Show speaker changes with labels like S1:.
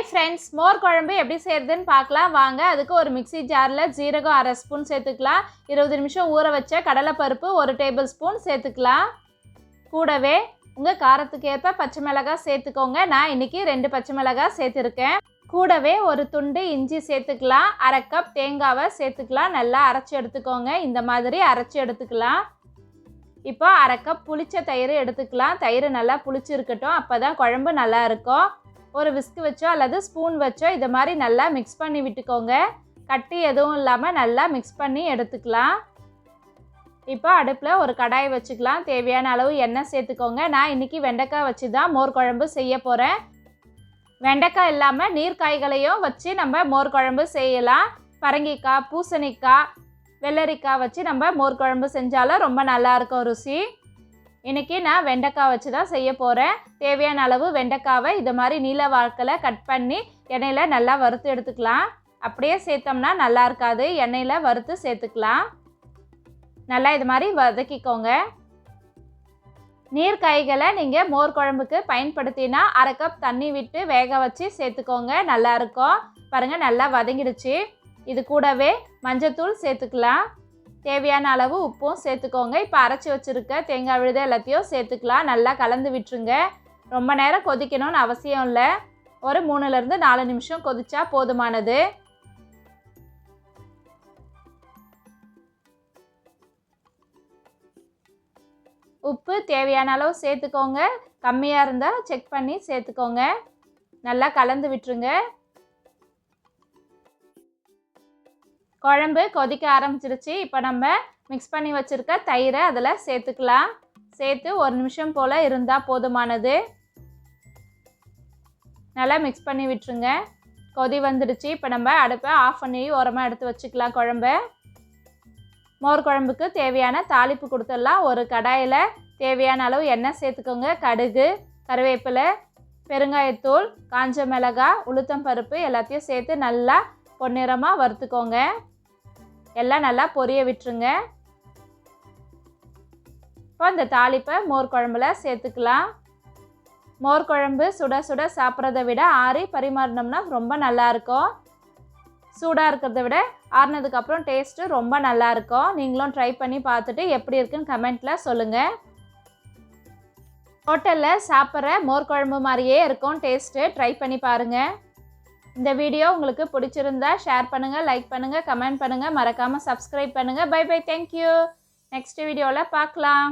S1: Hi friends மோர் குழம்பு எப்படி செய்கிறதுன்னு பார்க்கலாம். வாங்க அதுக்கு ஒரு மிக்ஸி ஜாரில் ஜீரகம் அரை ஸ்பூன் சேர்த்துக்கலாம். இருபது நிமிஷம் ஊற வச்ச கடலைப்பருப்பு ஒரு டேபிள் ஸ்பூன் சேர்த்துக்கலாம். கூடவே உங்கள் காரத்துக்கு ஏற்ப பச்சை மிளகாய் சேர்த்துக்கோங்க. நான் இன்றைக்கி ரெண்டு பச்சை மிளகாய் சேர்த்துருக்கேன். கூடவே ஒரு துண்டு இஞ்சி சேர்த்துக்கலாம். அரை கப் தேங்காவை சேர்த்துக்கலாம். நல்லா அரைச்சி எடுத்துக்கோங்க. இந்த மாதிரி அரைச்சி எடுத்துக்கலாம். இப்போ அரை கப் புளிச்ச தயிர் எடுத்துக்கலாம். தயிர் நல்லா புளிச்சிருக்கட்டும். அப்போ தான் குழம்பு நல்லா இருக்கும். ஒரு விஸ்க் வச்சோ அல்லது ஸ்பூன் வச்சோ இதை மாதிரி நல்லா மிக்ஸ் பண்ணி விட்டுக்கோங்க. கட்டி எதுவும் இல்லாமல் நல்லா மிக்ஸ் பண்ணி எடுத்துக்கலாம். இப்போ அடுப்பில் ஒரு கடாய் வச்சுக்கலாம். தேவையான அளவு எண்ணெய் சேர்த்துக்கோங்க. நான் இன்றைக்கி வெண்டைக்காய் வச்சு தான் மோர் குழம்பு செய்ய போகிறேன் வெண்டைக்காய் இல்லாமல் நீர்க்காய்களையும் வச்சு நம்ம மோர் குழம்பு செய்யலாம். பரங்கிக்காய் பூசணிக்காய் வெள்ளரிக்காய் வச்சு நம்ம மோர் குழம்பு செஞ்சாலும் ரொம்ப நல்லாயிருக்கும் ருசி. இன்றைக்கி நான் வெண்டைக்காய் வச்சு தான் செய்ய போகிறேன் தேவையான அளவு வெண்டைக்காவை இது மாதிரி நீல வாக்கில் கட் பண்ணி எண்ணெயில் நல்லா வறுத்து எடுத்துக்கலாம். அப்படியே சேர்த்தோம்னா நல்லா இருக்காது. எண்ணெயில் வறுத்து சேர்த்துக்கலாம். நல்லா இது மாதிரி வதக்கிக்கோங்க. நீர் காய்களை நீங்கள் மோர் குழம்புக்கு பயன்படுத்தினா அரை கப் தண்ணி விட்டு வேக வச்சு சேர்த்துக்கோங்க. நல்லாயிருக்கும் பாருங்கள் நல்லா வதங்கிடுச்சு. இது கூடவே மஞ்சத்தூள் சேர்த்துக்கலாம். தேவையான அளவு உப்பும் சேர்த்துக்கோங்க. இப்போ அரைச்சி வச்சுருக்க தேங்காய் விழுத எல்லாத்தையும் சேர்த்துக்கலாம். நல்லா கலந்து விட்டுருங்க. ரொம்ப நேரம் கொதிக்கணும்னு அவசியம் இல்லை. ஒரு மூணுலேருந்து நாலு நிமிஷம் கொதிச்சா போதுமானது. உப்பு தேவையான அளவு சேர்த்துக்கோங்க. கம்மியாக இருந்தால் செக் பண்ணி சேர்த்துக்கோங்க. நல்லா கலந்து விட்டுருங்க. குழம்பு கொதிக்க ஆரம்பிச்சிருச்சு. இப்போ நம்ம மிக்ஸ் பண்ணி வச்சுருக்க தயிரை அதில் சேர்த்துக்கலாம். சேர்த்து ஒரு நிமிஷம் போல் இருந்தால் போதுமானது. நல்லா மிக்ஸ் பண்ணி விட்டுருங்க. கொதி வந்துடுச்சு. இப்போ நம்ம அடுப்பை ஆஃப் பண்ணி ஓரமாக எடுத்து வச்சுக்கலாம் குழம்ப. மோர் குழம்புக்கு தேவையான தாளிப்பு கொடுத்துடலாம். ஒரு கடாயில் தேவையான அளவு எண்ணெய் சேர்த்துக்கோங்க. கடுகு கருவேப்பிலை பெருங்காயத்தூள் காஞ்ச மிளகாய் உளுத்தம் பருப்பு எல்லாத்தையும் சேர்த்து நல்லா பொன்னிறமாக வறுத்துக்கோங்க. எல்லாம் நல்லா பொரிய விட்டுருங்க. இப்போ இந்த தாளிப்பை மோர் குழம்புல சேர்த்துக்கலாம். மோர் குழம்பு சுட சுட சாப்பிட்றத விட ஆறி பரிமாறினோம்னா ரொம்ப நல்லாயிருக்கும் சூடாக இருக்கிறத விட ஆறினதுக்கப்புறம் டேஸ்ட்டு ரொம்ப நல்லாயிருக்கும் நீங்களும் ட்ரை பண்ணி பார்த்துட்டு எப்படி இருக்குன்னு கமெண்ட்டில் சொல்லுங்கள் ஹோட்டலில் சாப்பிட்ற மோர் குழம்பு மாதிரியே இருக்கும் டேஸ்ட்டு. ட்ரை பண்ணி பாருங்கள் இந்த வீடியோ உங்களுக்கு பிடிச்சிருந்தா ஷேர் பண்ணுங்கள் லைக் பண்ணுங்கள் கமெண்ட் பண்ணுங்கள் மறக்காமல் சப்ஸ்கிரைப் பண்ணுங்கள் பை பை தேங்க்யூ நெக்ஸ்ட் வீடியோவில் பார்க்கலாம்.